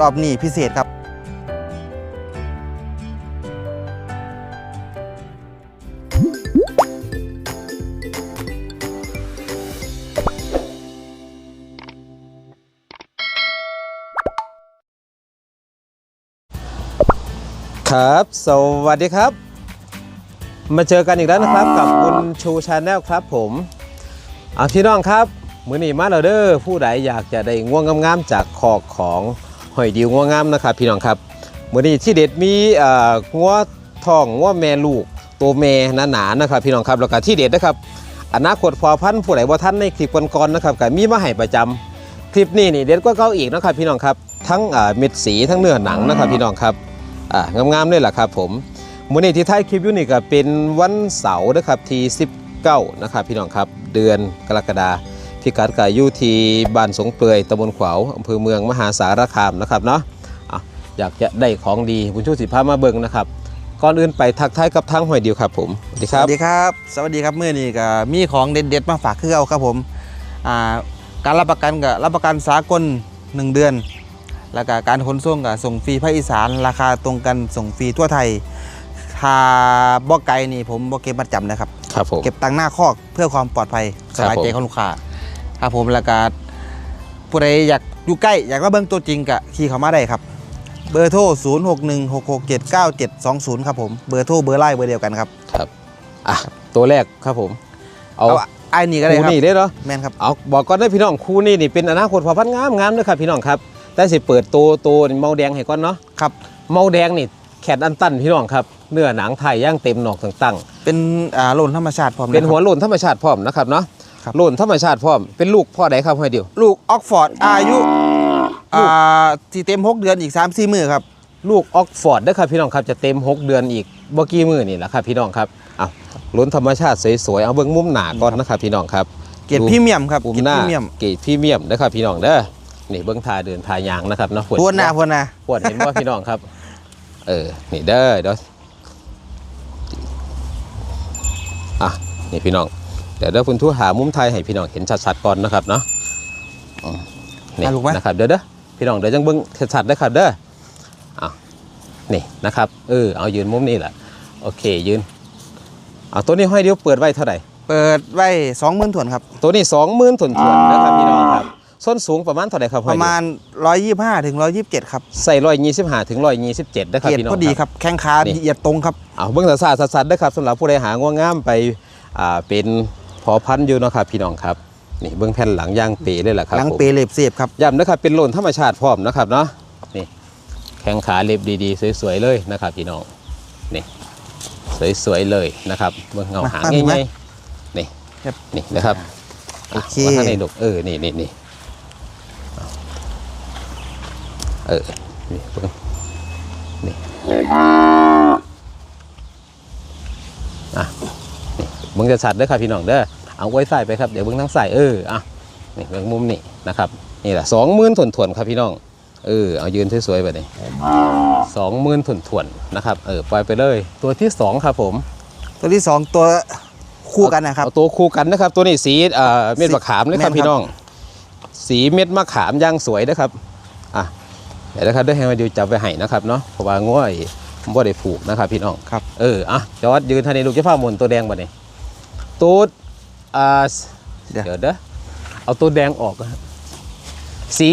รอบนี้พิเศษครับ ครับ สวัสดีครับ มาเจอกันอีกแล้วนะครับกับคุณชูชาแนลครับผมเอาพี่น้องครับ มือนี้มาแล้วเด้อผู้ใดอยากจะได้ง่วงงามๆจากคอกของ หอยดิวง่วงามนะครับพี่น้องครับเมื่อนี้ที่เด็ดมีอ่องัวทองงัวแม่ลูกตัวแม่หนาๆนะครับพี่น้องครับแล้วก็ที่เด็ดนะครับอนาคตพอพันผู้ใดว่าท่านในคลิปก่อนๆนะครับก็มีมาให้ประจำคลิปนี้นี่เด็ดก็เก้าอีกนะครับพี่น้องครับทั้งอ่าเม็ดสีทั้งเนื้อหนังนะครับพี่น้องครับอ่างามๆเลยล่ะครับผมมื้อนี้ที่ท้ายคลิปอยู่นี่ก็เป็นวันเสาร์นะครับที่19นะครับพี่น้องครับ เดือนกรกฎาคม ที่กัดกาอยู่ที่บ้านสงเปลือยตำบลขวาวอำเภอเมืองมหาสารคามนะครับเนาะอะอยากจะได้ของดีคุณชูสิพามาเบิ่งนะครับก่อนอื่นไปทักทายกับทางหอยเดียวครับผมสวัสดีคสรับวัสดีครับ สวัสดีครับมื่อนี้ก็มีของเด็ดๆมาฝากคือเอาครับผมอ่าการรับประกันกับรับประกันสากล 1 เดือน แล้วก็การขนส่งกับส่งฟรีภาคอีสาน ราคาตรงกันส่งฟรีทั่วไทยถ้าบ่ไกลนี่ผมบ่เก็บมัดจำนะครับครับผมเก็บตังค์หน้าคอกเพื่อความปลอดภัยคสรับบายใจผมของลูกค้า ครับผมแล้วก็ผู้ใดอยากอยู่ใกล้อยากมาเบิ่งตัวจริงก็ขี่เข้ามาได้ครับ เบอร์โทร 0616679720 ครับผมเบอร์โทรเบอร์ไลน์เบอร์เดียวกันครับครับอะตัวแรกครับผมเอาเอาไอ้นี่ก็ได้คู่ครับนี่ได้เนาะแม่นครับเอาบอกก่อนได้อพี่น้องคู่นี่นี่เป็นอนาคตพอพันธุ์งามงามๆเลยครับพี่น้องครับ แต่สิเปิดตัวตัวเมาแดงให้ก่อนเนาะครับเมาแดงนี่แขนอันตันพี่น้องครับเนื้อหนังไทยย่างเต็มหนอกต่างเป็นอ่าโลนธรรมชาติพร้อมๆเป็นหัวโลนธรรมชาติพร้อมนะครับเนาะ ครับ โลนธรรมชาติพร้อม เป็นลูกพ่อใดครับให้เดียว ลูกออกฟอร์ดอายุอ่าที่เต็ม 6 เดือนอีก 3 4 มือครับ ลูกออกฟอร์ดเด้อครับพี่น้องครับจะเต็ม 6 เดือนอีกบ่กี่มือนี่แหละครับพี่น้องครับเอาโลนธรรมชาติสวยๆเอาเบิ่งมุมหนาก่อนนะครับพี่น้องครับเกรดดูพรีเมียมครับมุมเกรดหน้าพรีเมียมเกรดพรีเมียมนะครับพี่น้องเด้อนี่เบิ่งทาเดินทายางนะครับเนาะพวนหน้าพวนหน้าปวดเห็นว่าพี่น้องครับ เออนี่เด้อเดี๋ยวอะนี่พี่น้อง เดี๋ยวเดี๋ยวคุณทูตหามุมไทยให้พี่น้องเห็นชัดๆก่อนนะครับเนาะอืมนี่อะลูกไหม นะครับเดี๋ยวเด้อพี่น้องเดี๋ยวจังเบิ้งชัดๆได้อครับเด้ออะนี่นะครับเออเอายืนมุมนี้แหละโอเคยืนเอาตัวนี้ห้อยเดียวเปิดไว้เท่าไหร่ เปิดไว้20,000ถ่วนครับ ตัวนี้สองหมื่นถวนๆนะครับพี่น้องครับส้นสูงประมาณเท่าไหร่ครับปห้อยระเดียวมาณ125ถึง127ครับใส่ร้อยยี่สิบห้าถึงร้อยยี่สิบเจ็ดนะครับเกรดพี่น้อง พอดีครับครับ แข้งขานี่ เหยียดตรงครับ เอาเบื้องสัดสัดๆได้ครับสำหรับผู้ใดหาง่วงงามไปอ่าเป็น พอพันธุ์อยู่เนาะครับพี่น้องครับนี่เบื้องแผ่นหลังย่างเปเลยแหละครับหลังผมเปเล็บเสียบครับย้ำนะครับเป็นโลนธรรมชาติพร้อมนะครับเนาะนี่แข้งขาเล็บดีๆ สวยๆเลยนะครับพี่น้องนี่สวยๆเลยนะครับเบื้องเงาหางมามาง่ายๆนี่ครับนี่นะครับโอเคว่าข้างในดกเออนี่นี่นี่เออนี่เบิ่งนี่อะนี่ เบิ่งจะชัดเด้อครับพี่น้องเด้อเอาไว้ใส่ไปครับเดี๋ยวเบิ่งทั้งใส่เอออะนี่เบิ่งมุมนี่นะครับนี่แหละสองหมื่นถวนถวนๆครับพี่น้องเออเอายืนสวยๆแบบนี้สองหมื่นถวนถวนๆนะครับเออปล่อยไปเลย ตัวที่สองครับผม ตัวที่2ตัวคู่กันนะครับเอาตัวคู่กันนะครับ ตัวนี้สีเอ่อเม็ดมะขามเลยครับแม่นครับพี่น้อง สีเม็ดมะขามย่างสวยนะครับอะเดี๋ยวนะครับได้ให้มาดูจับไปให้นะครับเนาะเพราะว่าง่วยบ่ได้ผูกนะครับพี่น้องครับเอออะจอดยืนทันในลูกเจ้าผ้าหมนตัวแดงมาเนี่ย ตัวอ่าเดี๋ยวเดี๋ยวเด้อเอาตัวแดงออกนะครับสี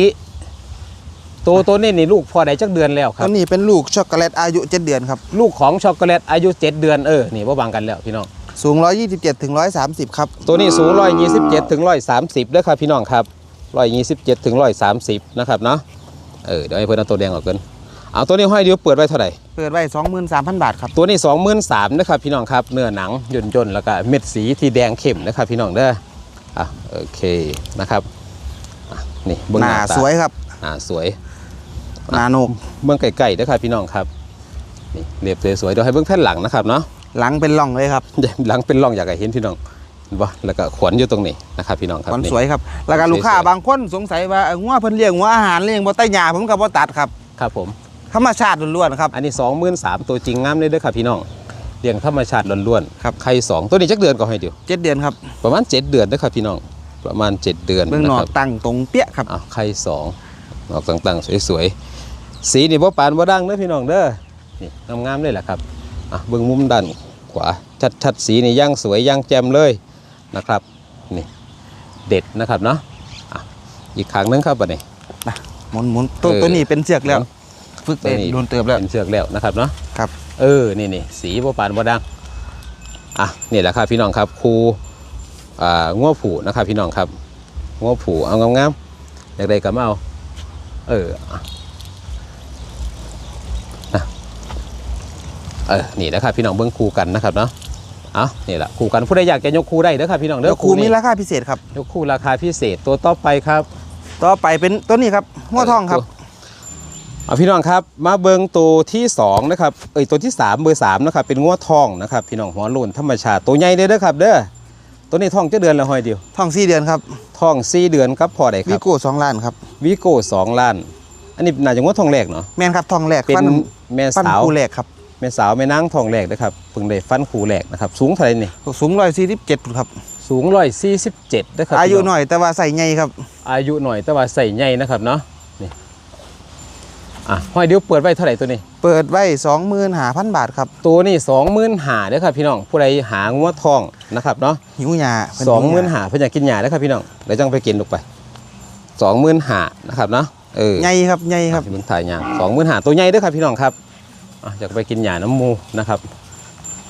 ตัวตัวนี้นี่ลูกพอได้จักเดือนแล้วคตัรับ วนี้เป็นลูกช็อกโกแลตอายุ 7 เดือนครับ ลูกของช็อกโกแลตอายุ 7 เดือนเออนี่ว่าบางกันแล้วพี่น้อง สูง 127ถึง130 ครับ ตัวนี้สูง127ถึง130เด้อครับพี่น้องครับ127ถึง130นะครับเนาะเออเดี๋ยวให้เพิ่นเอาตัวแดงออกกัน เอาตัวนี้ห้อยเดียวเปิดไว้เท่าไหร่เปิดไว้23,000 บาทครับ ตัวนี้ 23,000นะครับพี่น้องครับเนื้อหนังย่นย่นๆแล้วก็เม็ดสีที่แดงเข้มนะครับพี่น้องเด้ออะโอเคนะครับอะนี่เบื้องหหน้าน้าตาสวยครับอ่าสวย หน้าโหนกเบื้องไก่ๆเด้อครับพี่น้องครับนี่เรียบสวยๆเดี๋ยวให้เบื้องแผ่นหลังนะครับเนาะ หลังเป็นร่องเลยครับหลังเป็นร่องอยากให้เห็นพี่น้องเห็นบ่แล้วก็ขวนอยู่ตรงนี้นะครับพี่น้องครับมันนี่ สวยครับ แล้วก็ลูกค้าสวยๆ บางคนสงสัยว่าเอ้องัวเพิ่นเลี้ยงงัวอาหารเลี้ยงบ่ใต้หญ้าผมก็บ่ตัดครับครับผม ธรรมชาติล้วนๆครับอันนี้สองหมื่นสามตัวจริงงามเลยเด้อครับพี่น้องเลี้ยงธรรมชาติล้วนครับๆไข่สองตัวนี้จักเดือนก็ให้เดียว7เดือนครับประมาณ 7 เดือนเด้อครับพี่น้องประมาณ 7 เดือนเบื้องนอนะกครับตั้งตรงเปี้ยครับอ้าวไข่สองออกต่างๆสวยๆสีนี่บ่ปานบ่ดังเด้อพี่น้องเด้อนี่งามๆเลยแหละครับอะเบิ่งมุมด้านขวาชัดๆสีนี่ย่างสวยย่างแจ่มเลยนะครับนี่เด็ดนะครับเนาะอะอีกครั้งหนึงครับบัดนี้หมุนหมุนตัวเออตัวนี้เป็นเสือกแล้วหมุน ฝึกตัวเตะนี้โดนเติบแล้วเป็นเชือกแล้วนะครับเนาะครับ เออนี่นี่สีบ่ปานบ่ดังอะนี่แหละครับพี่น้องครับครูอ่าง้อผูนะครับพี่น้องครับง้อผูเอางามๆอยากได้ก็มาเอาเอออะนะเออนี่นะครับพี่น้องเบิ่งคู่กันนะครับเนาะเอานี่แหละคู่กันผู้ใดอยากจะยกคู่ได้เด้อครับพี่น้องเด้แล้อวครูมีนี้ราคาพิเศษครับยกคู่ราคาพิเศษตัวต่อไปครับ ต่อไปเป็นตัวนี้ครับหัวทองครับ เอาพี่น้องครับมาเบิงตัวที่สองนะครับเอ้ยตัวที่สามเบอร์สามนะครับเป็นง้วทองนะครับพี่น้องหัวโลนธรรมชาติตัวใหญ่เด้อเด้อครับ เด้อตัวนี้ทองจะเดือนละหอยเดียวทองสี่เดือนครับทองสี่เดือนครับพอได้ควิรับโก้สองล้านครับวิโก้สองล้าน อันนี้น่าจะง้วทองแรกเนาะแม่นครับทองแรกเป็นฟันแม่ฟันสาว คู่แรกครับแม่สาวแม่นางทองแรกนะครับเพิ่งได้ฟันคูแรกนะครับสูงเท่าไหร่นี่สูงร้อยสี่สิบเจ็ดครับ สูงร้อยสี่สิบเจ็ดนะครับอายุพี่หน่อยแต่ว่าใส่ใหญ่ครับ อายุหน่อยแต่ว่าใส่ใหญ่นะครับเนาะนี่ อะหอยเดียวเปิดไว้เท่าไหร่ตัวนี้ เปิดไว้สองหมื่นหาพันบาทครับ ตัวนี้สองหมื่นหาเด้อครับพี่น้องผู้ใดหางัวทองนะครับเนาะหิวหยาเพิ่สองหมื่นหิวหาเพื่ออยากกินหยาเด้อครับพี่น้องเดี๋ยวจังไปกินลงไปสองหมื่นหานะครับเนาะเออใหญ่ครับใหญ่ครับเบิ่งถ่ายยางสองหมื่นหาตัวใหญ่เด้อครับพี่น้องครับอะอยากไปกินหยาน้ำมูนะครับ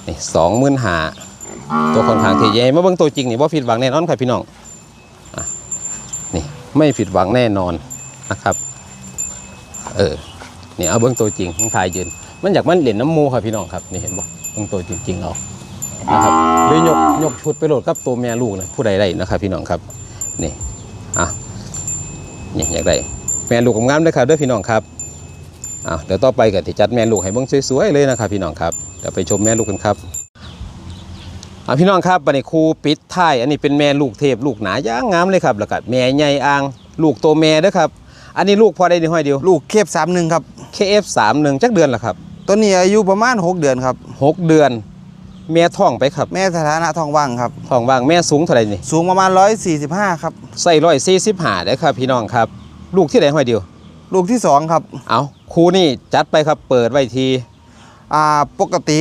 นี่สองหมื่นหาตัวค่อนข้างที่ใหญ่มาเบิ่งตัวจริงนี่ว่าผิดหวังแน่นอนครับพี่น้องอะนี่ไม่ผิดหวังแน่นอนนะครับเออ นี่ยเอาเบิ่งตัวจริงของถ่ายยืน มันอยากมันเหรียญน้ำมูครับพี่น้องครับนี่เห็นบ่เบิ่งตัวจริงๆเอานะครับเลยยกยกชุดไปโหลดกับตัวแม่ลูกนะผู้ใดได้นะครับ พี่น้องครับนี่อะนี่อยากได้แม่ลูกงามเลยครับด้วยพี่น้องครับอะเดี๋ยวต่อไปก็ที่จัดแม่ลูกให้เบิ่งสวยๆเลยนะครับ พี่น้องครับเดี๋ยวไปชมแม่ลูกกันครับอะพี่น้องครับบัดนี้ครูปิดท้ายอันนี้เป็นแม่ลูกเทพลูกหนาย่างงามเลยครับแล้วก็แม่ใหญ่อ่างลูกตัวแม่ด้อครับ อันนี้ลูกพอได้ในห้อยเดียว ลูกเคบสามหนึ่งครับ KF31 จักเดือนละครับ ตัวนี้อายุประมาณหกเดือนครับหกเดือน แม่ท้องไปครับแม่สถานะทองว่างครับ ท้องว่างแม่สูงเท่าไหร่นี่ สูงประมาณร้อยสี่สิบห้าครับ ใส่ร้อยสี่สิบห้าได้ครับพี่น้องครับ ลูกที่ไหนห้อยเดียว ลูกที่สองครับเอาครูนี่จัดไปครับเปิดไว้ทีอ่าปกติ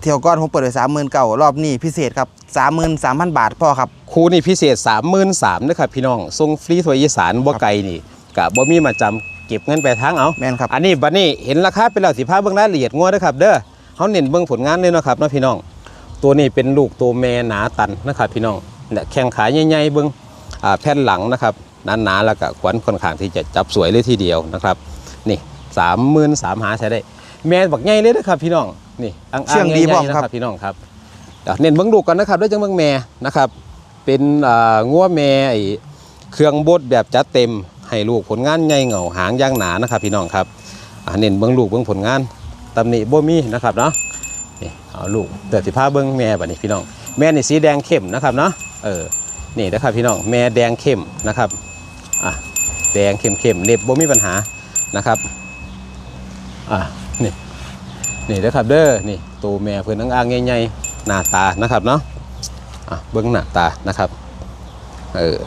เที่ยวก้อนผมเปิดไว้สามหมื่นเก่ารอบนี้พิเศษครับสามหมื่นสามพันบาทพ่อครับ ครูนี่พิเศษสามหมื่นสามนะครับพี่น้องทรงฟรีถวยอีสานบ่ไกลนี่ กะบ่มีมาจำเก็บเงินไปทางเอาแม่นครับ อันนี้บัดนี้เห็นราคาเป็นแล้วสิพาเบิ่งรายละเอียดงัวเด้อครับเด้อเฮาเน้นเบิ่งผลงานเลยเนาะครับเนาะพี่น้อง ตัวนี้เป็นลูกตัวแม่หนาตันนะครับพี่น้องและแข้งขาใหญ่ๆเบิ่งอ่าแผ่นหลังนะครับหนาๆแล้วก็ขวัญค่อนข้างที่จะจับสวยเลยทีเดียวนะครับนี่สามหมื่นสามหาใช้ได้ แม่บักใหญ่เลยนะครับพี่น้องนี่อ่างๆเชื่องดีใหญ่ๆพร้อมนะครับพี่น้องครับเดี๋ยวเน้นเบิ่งลูกกันนะครับด้วยจังเบิ่งแม่นะครับ เป็นอ่างัวแม่ไอ้เครื่องบดแบบจัดเต็ม ให้ลูกผลงานใหญ่เหงาหางย่างหนานะครับ พี่น้องครับเน้นเบิ่งลูกเบิ่งผลงานตำหนิบ่มีนะครับเนาะนี่เอาลูกเดี๋ยวสิพาเบิ่งแม่แบัดนี้พี่น้อง แม่นี่สีแดงเข้มนะครับเนาะเออนี่นะครับพี่น้องแม่แดงเข้มนะครับอะแดงเข้มเข้มเล็บบ่มีปัญหานะครับอะนี่นี่นะครับเด้อนี่ตัวแม่เพิ่นอ่างใหญ่ๆหน้าตานะครับเนาะอะเบิ่งหน้าตานะครับเออ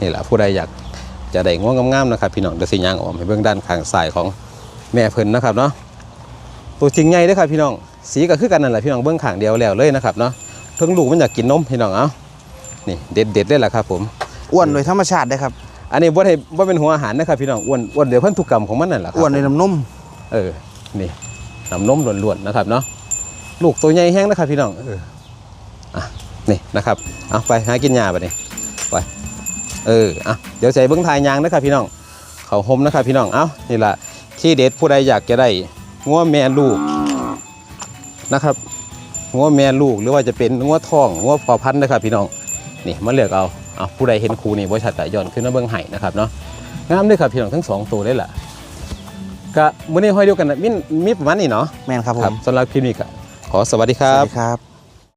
นี่แหละผู้ใดอยาก จะได้ง่วงงามๆนะครับพี่น้องเดี๋ยวสิย่างออกให้เบิ่งด้านข้างซ้ายของแม่เพิ่นนะครับเนาะตัวจริงใหญ่เด้อครับพี่น้องสีก็คือกันนั่นแหละพี่น้องเบิ่งข้างเดียวแล้วเลยนะครับเนาะเทั้งลูกมันอยากกินนมพี่น้องเอ้านี่เด็ดเด็ดๆเลยแหละครับผมอ้วนโดยธรรมชาติได้ครับอันนี้บ่ได้บ่เป็นหัวอาหารนะครับพี่น้องอ้วนอ้วนเดี๋ยวพันธุกรรมของมันนั่นแหละครับอ้วนในน้ำนมเออนี่น้ำนมล้วนๆนะครับเนาะลูกตัวใหญ่แห้งนะครับพี่น้องเอออะนี่นะครับเอาไปหากินหญ้าไปนี่ไป เอออะเดี๋ยวใส่เบิ้งทายยางนะครับพี่น้องเขาห่มนะครับพี่น้องเอ้านี่แหละที่เด็ดผู้ใดอยากจะได้งัวแม่ลูกนะครับงัวแม่ลูกหรือว่าจะเป็นงัวทองงัวพอพันธุ์นะครับ พี่น้องนี่มาเลือกเอาเอาผู้ใดเห็นครูนี่บริษัทแต่ย้อนขึ้นมาเบิ้งไห้นะครับเนาะงามเลยครับพี่น้องทั้งสองตัวเลยล่ะก็มื้อนี้ห้อยเดียวกันนะมินมีประมาณนี้เนาะแม่นครับผครับมสำหรับคลิปนี้ก็ขอสวัสดีคสรัวับสดีครับ